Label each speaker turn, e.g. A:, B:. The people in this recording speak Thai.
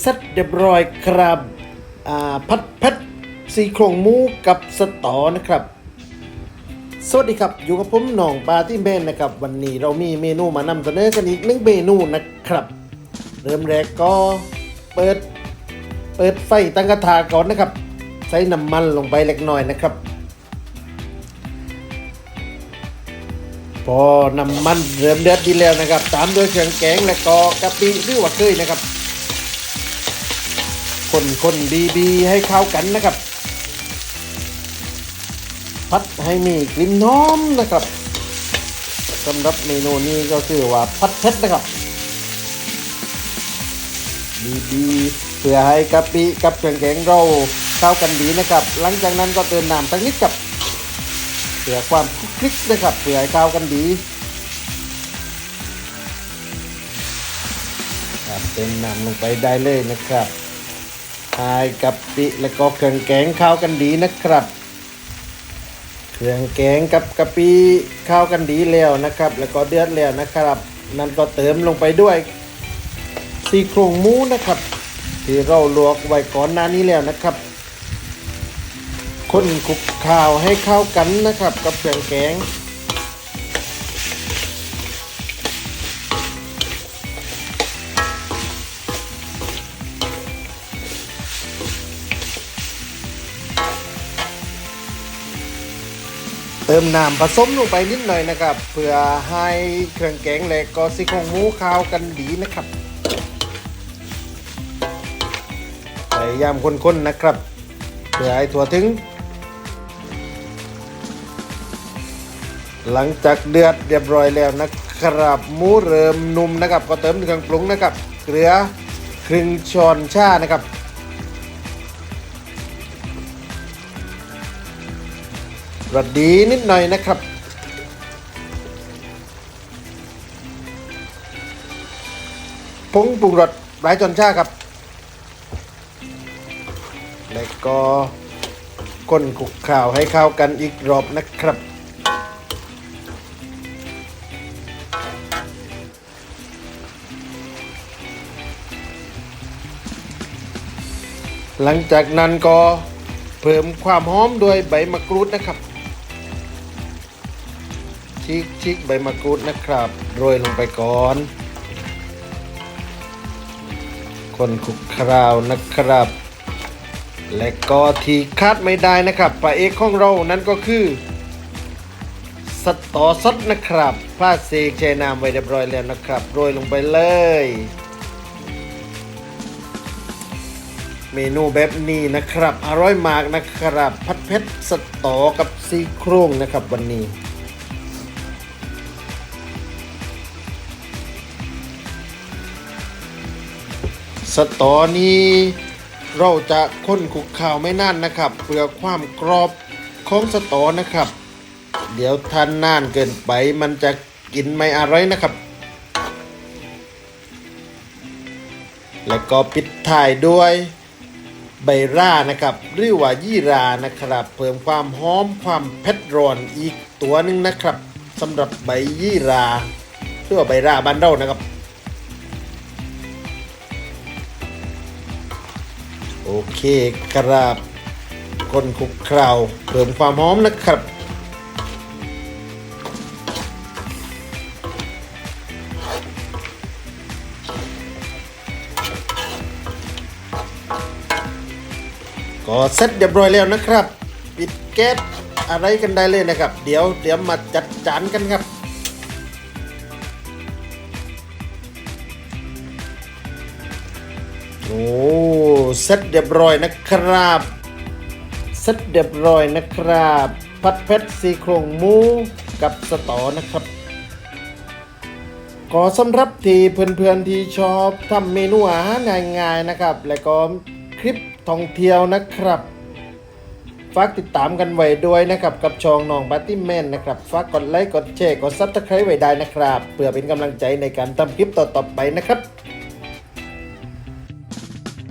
A: เสร็จเรียบร้อยครับอ่าพัดเพชรสีโครงหมูกับสตอนะครับ สวัสดีครับ อยู่กับผมหน่องปาที่เบนนะครับ วันนี้เรามีเมนูมานำเสนอกันอีกหนึ่งเมนูนะครับ เริ่มแรกก็เปิดเปิดไฟตั้งกระทะก่อนนะครับ ใส่น้ำมันลงไปเล็กน้อยนะครับ พอน้ำมันเริ่มเดือดดีแล้วนะครับ ตามด้วยเครื่องแกงและก็กะปิหรือว่าเคยนะครับ คนคนดีๆ ให้เข้ากันนะครับพัดให้มีกลิ่นหอมนะครับสำหรับเมนูนี้ก็คือว่าพัดเพชรนะครับ ดีๆเพื่อให้กะปิกับเครื่องแกงเราเข้ากันดีนะครับ หลังจากนั้นก็เติมน้ำสักนิดกับเพื่อความคลุกคลิกนะครับเพื่อให้เข้ากันดีครับเติมน้ำลงไปได้เลยนะครับ ทายกะปิและก็เครื่องแกงเข้ากันดีนะครับ เครื่องแกงกับกะปิเข้ากันดีแล้วนะครับ แล้วก็เดือดแล้วนะครับนั่นก็เติมลงไปด้วยซี่โครงหมูนะครับ ที่เราลวกไว้ก่อนหน้านี้แล้วนะครับคนคลุกข้าวให้เข้ากันนะครับ กับเครื่องแกง เติมน้ำผสมลงไปนิดหน่อยนะครับ เพื่อให้เครื่องแกงและก็ซี่โครงหมูเข้ากันดีนะครับพยายามคนๆนะครับเพื่อให้ถั่วถึง หลังจากเดือดเรียบร้อยแล้วนะครับหมูเริ่มนุ่มนะครับ ก็เติมเครื่องปรุงนะครับ เกลือครึ่งช้อนชานะครับ รสดีนิดหน่อยนะครับ ผงปรุงรสหลายจนชาครับ แล้วก็ก้นคลุกข่าวให้เข้ากันอีกรอบนะครับหลังจากนั้นก็เพิ่มความหอมด้วยใบมะกรูดนะครับ ชิกชิกใบมะกรูดนะครับโรยลงไปก่อน คนคลุกคราวนะครับ และก็ที่คาดไม่ได้นะครับพระเอกของเรานั้นก็คือสตอซดนะครับพาเซกแช่น้ำไว้เรียบร้อยแล้วนะครับ โรยลงไปเลย เมนูแบบนี้นะครับ อร่อยมากนะครับ พัดเพชรสตอกับซี่โครงนะครับวันนี้ สตอนี้เราจะค้นคุกข่าวไม่นานนะครับ เพื่อความกรอบของสตอนะครับ เดี๋ยวทานนานเกินไปมันจะกินไม่อร่อยนะครับ แล้วก็ปิดท้ายด้วยใบร่านะครับหรือว่ายี่รานะครับ เพิ่มความหอมความเผ็ดร้อนอีกตัวหนึ่งนะครับสำหรับใบยี่ราหรือว่าใบร่าบ้านเรานะครับ โอเคครับคนคลุกเคล้าเพิ่มความหอมนะครับ ก็เสร็จเรียบร้อยแล้วนะครับ ปิดแก๊สอะไรกันได้เลยนะครับ เดี๋ยวเดี๋ยวมาจัดจานกันครับโอ้ เสร็จเรียบร้อยนะครับเสร็จเรียบร้อยนะครับพัดเพชรซี่โครงหมูกับสตอนะครับก็สำหรับที่เพื่อนๆที่ชอบทำเมนูอาหารง่ายๆนะครับ และก็คลิปท่องเที่ยวนะครับฝากติดตามกันไว้ด้วยนะครับกับช่องน้องบัตตี้แมนนะครับฝากกดไลค์กดแชร์กดซับสไครต์ไว้ได้นะครับเพื่อเป็นกำลังใจในการทำคลิปต่อๆไปนะครับ